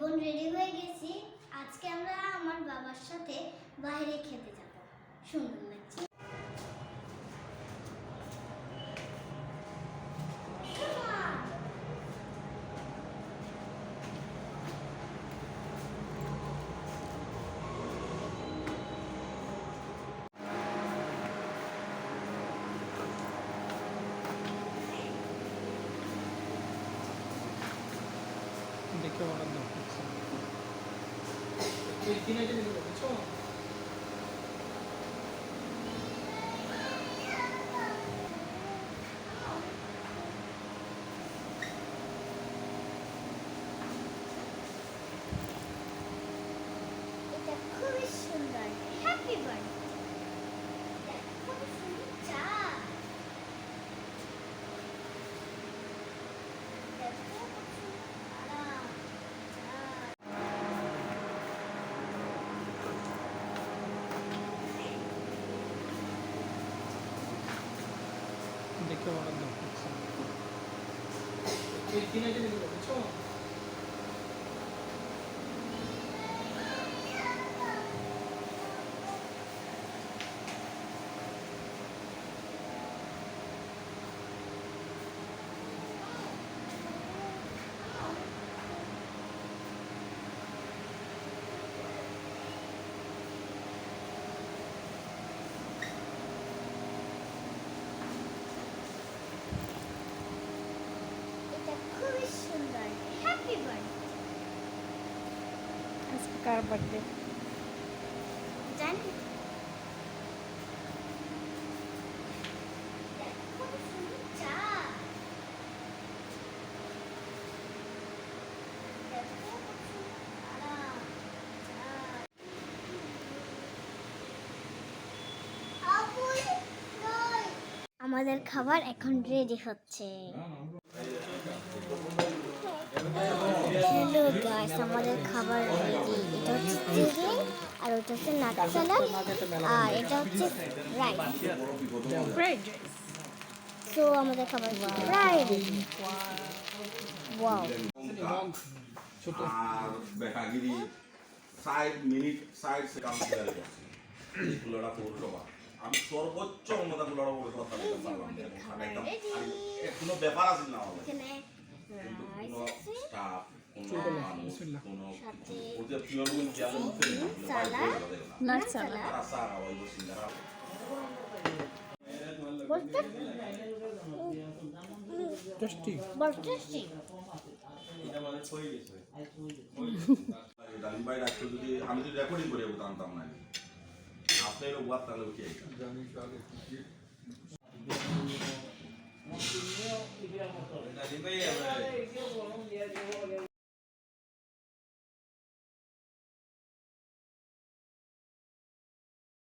বোন রেডি হয়ে গেছি। আজকে আমরা আমার বাবার সাথে বাইরে খেতে যাব। সুন্দর লাগছে। দেখে 今天这个不错。দেখে অর্ডার দাও আজকে কার আমাদের খাবার এখন রেডি হচ্ছে। হ্যালো গাইস আমাদের খাবার রেডি এটা হচ্ছে চিকেন আর ওটা হচ্ছে নাট সালাদ আর এটা হচ্ছে রাইস ফ্রাইড সো আমাদের খাবার প্রায় রেডি ওয়াও ছোট আর মিনিট সেকেন্ড পৌরসভা আমি সর্বোচ্চ উন্নত ফুলটা পৌরসভা তালিকা পারলাম না। একদম আমি- কোনো ব্যাপার আছে না আমাদের এখানে কিন্তু কোনো স্টাফ বলতে বলতে ডালিম ভাই ডাক্তার যদি আমি যদি রেকর্ডিং করে জানতাম না başlayla uvatla lukiye Jangan